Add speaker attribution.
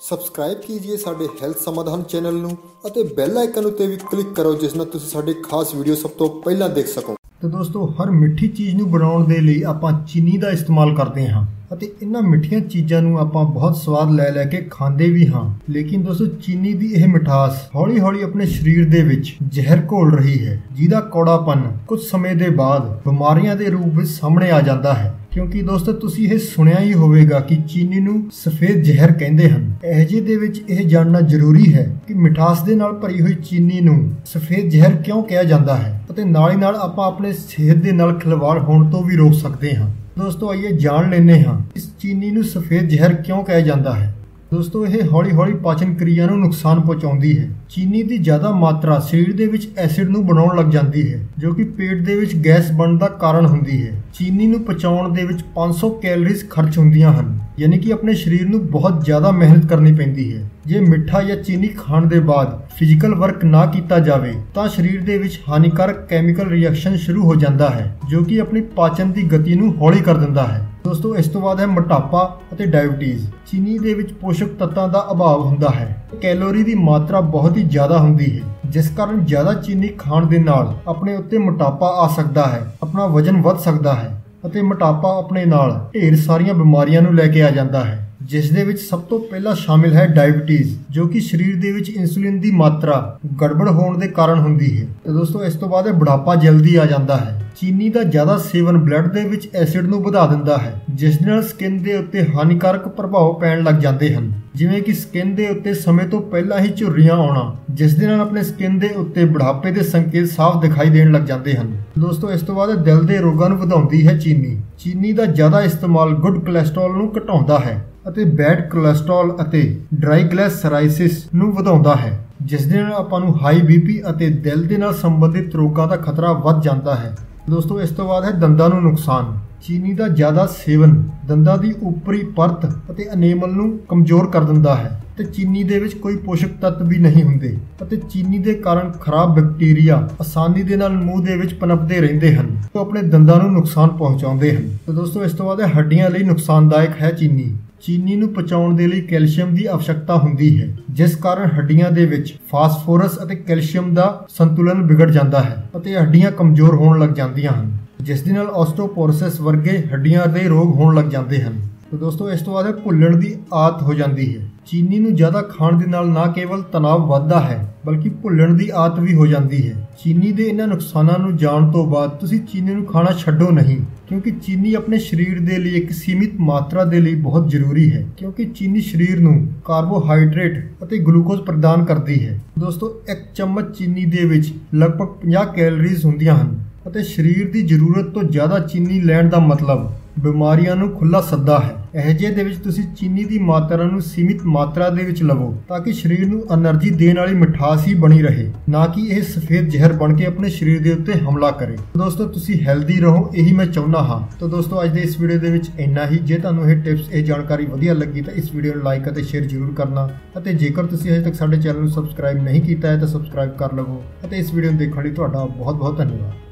Speaker 1: Subscribe ਕੀजिए ਸਾਡੇ health ਸਮਾਧਾਨ channel ਨੂੰ ਅਤੇ ਬੈਲ ਆਈਕਨ ਉੱਤੇ ਵੀ ਕਲਿੱਕ ਕਰੋ, ਜਿਸ ਨਾਲ ਤੁਸੀਂ ਸਾਡੇ ਖਾਸ ਵੀਡੀਓ ਸਭ ਤੋਂ ਪਹਿਲਾਂ ਦੇਖ ਸਕੋ।
Speaker 2: ਤੇ ਦੋਸਤੋ, ਹਰ ਮਿੱਠੀ ਚੀਜ਼ ਨੂੰ ਬਣਾਉਣ ਦੇ ਲਈ ਆਪਾਂ ਚੀਨੀ ਦਾ ਇਸਤੇਮਾਲ ਕਰਦੇ ਹਾਂ ਅਤੇ ਇਹਨਾਂ ਮਿੱਠੀਆਂ ਚੀਜ਼ਾਂ ਨੂੰ ਆਪਾਂ ਬਹੁਤ ਸਵਾਦ ਲੈ ਲੈ ਕੇ ਖਾਂਦੇ ਵੀ ਹਾਂ। ਲੇਕਿਨ ਦੋਸਤੋ, ਚੀਨੀ ਦੀ ਇਹ ਮਿਠਾਸ ਹੌਲੀ-ਹੌਲੀ ਆਪਣੇ ਸਰੀਰ ਦੇ ਵਿੱਚ ਜ਼ਹਿਰ ਘੋਲ ਰਹੀ ਹੈ, ਜਿਹਦਾ ਕੌੜਾਪਨ ਕੁਝ ਸਮੇਂ ਦੇ ਬਾਅਦ ਬਿਮਾਰੀਆਂ ਦੇ ਰੂਪ ਵਿੱਚ ਸਾਹਮਣੇ ਆ ਜਾਂਦਾ ਹੈ। ਕਿਉਂਕਿ ਦੋਸਤੋ, ਤੁਸੀਂ ਇਹ ਸੁਣਿਆ ਹੀ ਹੋਵੇਗਾ ਕਿ ਚੀਨੀ ਨੂੰ ਸਫੇਦ ਜ਼ਹਿਰ ਕਹਿੰਦੇ ਹਨ। ਇਹਜੇ ਦੇ ਵਿੱਚ ਇਹ ਜਾਣਨਾ ਜ਼ਰੂਰੀ ਹੈ ਕਿ ਮਿਠਾਸ ਦੇ ਨਾਲ ਭਰੀ ਹੋਈ ਚੀਨੀ ਨੂੰ ਸਫੇਦ ਜ਼ਹਿਰ ਕਿਉਂ ਕਿਹਾ ਜਾਂਦਾ ਹੈ ਅਤੇ ਨਾਲ ਹੀ ਨਾਲ ਆਪਾਂ ਆਪਣੇ ਸਿਹਤ ਦੇ ਨਾਲ ਖਿਲਵਾੜ ਹੋਣ ਤੋਂ ਵੀ ਰੋਕ ਸਕਦੇ ਹਾਂ। ਦੋਸਤੋ, ਆਈਏ ਜਾਣ ਲੈਨੇ ਹਾਂ, ਇਸ ਚੀਨੀ ਨੂੰ ਸਫੇਦ ਜ਼ਹਿਰ ਕਿਉਂ ਕਿਹਾ ਜਾਂਦਾ ਹੈ? ਦੋਸਤੋ, ਇਹ ਹੌਲੀ-ਹੌਲੀ ਪਾਚਨ ਕਿਰਿਆ ਨੂੰ ਨੁਕਸਾਨ ਪਹੁੰਚਾਉਂਦੀ ਹੈ। ਚੀਨੀ ਦੀ ਜ਼ਿਆਦਾ ਮਾਤਰਾ ਸਰੀਰ ਦੇ ਵਿੱਚ ਐਸਿਡ ਨੂੰ ਬਣਾਉਣ ਲੱਗ ਜਾਂਦੀ ਹੈ, ਜੋ ਕਿ ਪੇਟ ਦੇ ਵਿੱਚ ਗੈਸ ਬਣਨ ਦਾ ਕਾਰਨ ਹੁੰਦੀ ਹੈ। ਚੀਨੀ ਨੂੰ ਪਚਾਉਣ ਦੇ ਵਿੱਚ 500 ਕੈਲਰੀਜ਼ ਖਰਚ ਹੁੰਦੀਆਂ ਹਨ, ਯਾਨੀ ਕਿ ਆਪਣੇ ਸਰੀਰ ਨੂੰ ਬਹੁਤ ਜ਼ਿਆਦਾ ਮਿਹਨਤ ਕਰਨੀ ਪੈਂਦੀ ਹੈ। ਜੇ ਮਿੱਠਾ ਜਾਂ ਚੀਨੀ ਖਾਣ ਦੇ ਬਾਅਦ ਫਿਜ਼ੀਕਲ ਵਰਕ ਨਾ ਕੀਤਾ ਜਾਵੇ, ਤਾਂ ਸਰੀਰ ਦੇ ਵਿੱਚ ਹਾਨੀਕਾਰਕ ਕੈਮੀਕਲ ਰਿਐਕਸ਼ਨ ਸ਼ੁਰੂ ਹੋ ਜਾਂਦਾ ਹੈ, ਜੋ ਕਿ ਆਪਣੀ ਪਾਚਨ ਦੀ ਗਤੀ ਨੂੰ ਹੌਲੀ ਕਰ ਦਿੰਦਾ ਹੈ। ਦੋਸਤੋ, ਇਸ ਤੋਂ ਬਾਅਦ ਹੈ ਮੋਟਾਪਾ ਅਤੇ ਡਾਇਬੀਟੀਜ਼। ਚੀਨੀ ਦੇ ਵਿੱਚ ਪੋਸ਼ਕ ਤੱਤਾਂ ਦਾ ਅਭਾਵ ਹੁੰਦਾ ਹੈ। ਕੈਲੋਰੀ ਦੀ ਮਾਤਰਾ ਬਹੁਤ ਹੀ ਜ਼ਿਆਦਾ ਹੁੰਦੀ ਹੈ, ਜਿਸ ਕਾਰਨ ਜ਼ਿਆਦਾ ਚੀਨੀ ਖਾਣ ਦੇ ਨਾਲ ਆਪਣੇ ਉੱਤੇ ਮੋਟਾਪਾ ਆ ਸਕਦਾ ਹੈ, ਆਪਣਾ ਵਜ਼ਨ ਵੱਧ ਸਕਦਾ ਹੈ ਅਤੇ ਮੋਟਾਪਾ ਆਪਣੇ ਨਾਲ ਢੇਰ ਸਾਰੀਆਂ ਬਿਮਾਰੀਆਂ ਨੂੰ ਲੈ ਕੇ ਆ ਜਾਂਦਾ ਹੈ। ਜਿਸ ਦੇ ਵਿੱਚ ਸਭ ਤੋਂ ਪਹਿਲਾਂ ਸ਼ਾਮਿਲ ਹੈ ਡਾਇਬੀਟੀਜ਼, ਜੋ ਕਿ ਸਰੀਰ ਦੇ ਵਿੱਚ ਇਨਸੂਲਿਨ ਦੀ ਮਾਤਰਾ ਗੜਬੜ ਹੋਣ ਦੇ ਕਾਰਨ ਹੁੰਦੀ ਹੈ। ਤੇ ਦੋਸਤੋ, ਇਸ ਤੋਂ ਬਾਅਦ ਇਹ ਬੁਢਾਪਾ ਜਲਦੀ ਆ ਜਾਂਦਾ ਹੈ। ਚੀਨੀ ਦਾ ਜ਼ਿਆਦਾ ਸੇਵਨ ਬਲੱਡ ਦੇ ਵਿੱਚ ਐਸਿਡ ਨੂੰ ਵਧਾ ਦਿੰਦਾ ਹੈ, ਜਿਸ ਨਾਲ ਸਕਿਨ ਦੇ ਉੱਤੇ ਹਾਨੀਕਾਰਕ ਪ੍ਰਭਾਵ ਪੈਣ ਲੱਗ ਜਾਂਦੇ ਹਨ। ਜਿਵੇਂ ਕਿ ਸਕਿਨ ਦੇ ਉੱਤੇ ਸਮੇਂ ਤੋਂ ਪਹਿਲਾਂ ਹੀ ਝੁਰਰੀਆਂ ਆਉਣਾ, ਜਿਸ ਦੇ ਨਾਲ ਆਪਣੇ ਸਕਿਨ ਦੇ ਉੱਤੇ ਬੁਢਾਪੇ ਦੇ ਸੰਕੇਤ ਸਾਫ਼ ਦਿਖਾਈ ਦੇਣ ਲੱਗ ਜਾਂਦੇ ਹਨ। ਦੋਸਤੋ, ਇਸ ਤੋਂ ਬਾਅਦ ਦਿਲ ਦੇ ਰੋਗਾਂ ਨੂੰ ਵਧਾਉਂਦੀ ਹੈ ਚੀਨੀ। ਚੀਨੀ ਦਾ ਜ਼ਿਆਦਾ ਇਸਤੇਮਾਲ ਗੁੱਡ ਕੋਲੇਸਟ੍ਰੋਲ ਨੂੰ ਘਟਾਉਂਦਾ ਹੈ। ਅਤੇ ਬੈਡ ਕੋਲੇਸਟ੍ਰੋਲ ਅਤੇ ਡਰਾਈਗਲਾਈਸਰਾਈਸਿਸ ਨੂੰ ਵਧਾਉਂਦਾ ਹੈ, ਜਿਸ ਦੇ ਨਾਲ ਆਪਾਂ ਨੂੰ ਹਾਈ ਬੀਪੀ ਅਤੇ ਦਿਲ ਦੇ ਨਾਲ ਸੰਬੰਧਿਤ ਰੋਗਾਂ ਦਾ ਖਤਰਾ ਵੱਧ ਜਾਂਦਾ ਹੈ। ਦੋਸਤੋ, ਇਸ ਤੋਂ ਬਾਅਦ ਹੈ ਦੰਦਾਂ ਨੂੰ ਨੁਕਸਾਨ। ਚੀਨੀ ਦਾ ਜ਼ਿਆਦਾ ਸੇਵਨ ਦੰਦਾਂ ਦੀ ਉੱਪਰੀ ਪਰਤ ਅਤੇ ਅਨੇਮਲ ਨੂੰ ਕਮਜ਼ੋਰ ਕਰ ਦਿੰਦਾ ਹੈ ਤੇ ਚੀਨੀ ਦੇ ਵਿੱਚ ਕੋਈ ਪੋਸ਼ਕ ਤੱਤ ਵੀ ਨਹੀਂ ਹੁੰਦੇ ਅਤੇ ਚੀਨੀ ਦੇ ਕਾਰਨ ਖਰਾਬ ਬੈਕਟੀਰੀਆ ਆਸਾਨੀ ਦੇ ਨਾਲ ਮੂੰਹ ਦੇ ਵਿੱਚ ਪਨਪਦੇ ਰਹਿੰਦੇ ਹਨ ਤੇ ਆਪਣੇ ਦੰਦਾਂ ਨੂੰ ਨੁਕਸਾਨ ਪਹੁੰਚਾਉਂਦੇ ਹਨ। ਤੇ ਦੋਸਤੋ, ਇਸ ਤੋਂ ਬਾਅਦ ਹੱਡੀਆਂ ਲਈ ਨੁਕਸਾਨਦਾਇਕ ਹੈ ਚੀਨੀ। ਚੀਨੀ ਨੂੰ ਪਚਾਉਣ ਦੇ ਲਈ ਕੈਲਸ਼ੀਅਮ ਦੀ ਆਵਸ਼ਕਤਾ ਹੁੰਦੀ ਹੈ, ਜਿਸ ਕਾਰਨ ਹੱਡੀਆਂ ਦੇ ਵਿੱਚ ਫਾਸਫੋਰਸ ਅਤੇ ਕੈਲਸ਼ੀਅਮ ਦਾ ਸੰਤੁਲਨ ਵਿਗੜ ਜਾਂਦਾ ਹੈ ਅਤੇ ਹੱਡੀਆਂ ਕਮਜ਼ੋਰ ਹੋਣ ਲੱਗ ਜਾਂਦੀਆਂ ਹਨ, ਜਿਸ ਦੇ ਨਾਲ ਆਸਟੋਪੋਰੋਸਿਸ ਵਰਗੇ ਹੱਡੀਆਂ ਦੇ ਰੋਗ ਹੋਣ ਲੱਗ ਜਾਂਦੇ ਹਨ। ਤੇ ਦੋਸਤੋ, ਇਸ ਤੋਂ ਬਾਅਦ ਭੁੱਲਣ ਦੀ ਆਦਤ ਹੋ ਜਾਂਦੀ ਹੈ। ਚੀਨੀ ਨੂੰ ਜ਼ਿਆਦਾ ਖਾਣ ਦੇ ਨਾਲ ਨਾ ਕੇਵਲ ਤਣਾਅ ਵੱਧਦਾ ਹੈ, ਬਲਕਿ ਭੁੱਲਣ ਦੀ ਆਦਤ ਵੀ ਹੋ ਜਾਂਦੀ ਹੈ। ਚੀਨੀ ਦੇ ਇਹਨਾਂ ਨੁਕਸਾਨਾਂ ਨੂੰ ਜਾਣ ਤੋਂ ਬਾਅਦ ਤੁਸੀਂ ਚੀਨੀ ਨੂੰ ਖਾਣਾ ਛੱਡੋ ਨਹੀਂ, ਕਿਉਂਕਿ ਚੀਨੀ ਆਪਣੇ ਸਰੀਰ ਦੇ ਲਈ ਇੱਕ ਸੀਮਿਤ ਮਾਤਰਾ ਦੇ ਲਈ ਬਹੁਤ ਜ਼ਰੂਰੀ ਹੈ, ਕਿਉਂਕਿ ਚੀਨੀ ਸਰੀਰ ਨੂੰ ਕਾਰਬੋਹਾਈਡਰੇਟ ਅਤੇ ਗਲੂਕੋਜ਼ ਪ੍ਰਦਾਨ ਕਰਦੀ ਹੈ। ਦੋਸਤੋ, ਇੱਕ ਚਮਚ ਚੀਨੀ ਦੇ ਵਿੱਚ ਲਗਭਗ 50 ਕੈਲਰੀਜ਼ ਹੁੰਦੀਆਂ ਹਨ, ਅਤੇ ਸਰੀਰ ਦੀ ਜ਼ਰੂਰਤ ਤੋਂ ਜ਼ਿਆਦਾ ਚੀਨੀ ਲੈਣ ਦਾ ਮਤਲਬ ਬਿਮਾਰੀਆਂ ਨੂੰ ਖੁੱਲਾ ਸੱਦਾ ਹੈ। ਅਜਿਹੇ ਦੇ ਵਿੱਚ ਤੁਸੀਂ ਚੀਨੀ ਦੀ ਮਾਤਰਾ ਨੂੰ ਸੀਮਿਤ ਮਾਤਰਾ ਦੇ ਵਿੱਚ ਲਵੋ ਤਾਂ ਕਿ ਸਰੀਰ ਨੂੰ એનર્ਜੀ ਦੇਣ ਵਾਲੀ ਮਿਠਾਸ ਹੀ ਬਣੀ ਰਹੇ, ਨਾ ਕਿ ਇਹ ਸਫੇਦ ਜ਼ਹਿਰ ਬਣ ਕੇ ਆਪਣੇ ਸਰੀਰ ਦੇ ਉੱਤੇ ਹਮਲਾ ਕਰੇ। ਦੋਸਤੋ, ਤੁਸੀਂ ਹੈਲਦੀ ਰਹੋ, ਇਹੀ ਮੈਂ ਚਾਹੁੰਦਾ ਹਾਂ। ਤਾਂ ਦੋਸਤੋ, ਅੱਜ ਦੇ ਇਸ ਵੀਡੀਓ ਦੇ ਵਿੱਚ ਇੰਨਾ ਹੀ। ਜੇ ਤੁਹਾਨੂੰ ਇਹ ਟਿਪਸ, ਇਹ ਜਾਣਕਾਰੀ ਵਧੀਆ ਲੱਗੀ ਤਾਂ ਇਸ ਵੀਡੀਓ ਨੂੰ ਲਾਈਕ ਅਤੇ ਸ਼ੇਅਰ ਜ਼ਰੂਰ ਕਰਨਾ। ਅਤੇ ਜੇਕਰ ਤੁਸੀਂ ਅਜੇ ਤੱਕ ਸਾਡੇ ਚੈਨਲ ਨੂੰ ਸਬਸਕ੍ਰਾਈਬ ਨਹੀਂ ਕੀਤਾ ਹੈ ਤਾਂ ਸਬਸਕ੍ਰਾਈਬ ਕਰ ਲਵੋ। ਅਤੇ ਇਸ ਵੀਡੀਓ ਨੂੰ ਦੇਖਣ ਲਈ ਤੁਹਾਡਾ ਬਹੁਤ ਬਹੁਤ ਧੰਨਵਾਦ।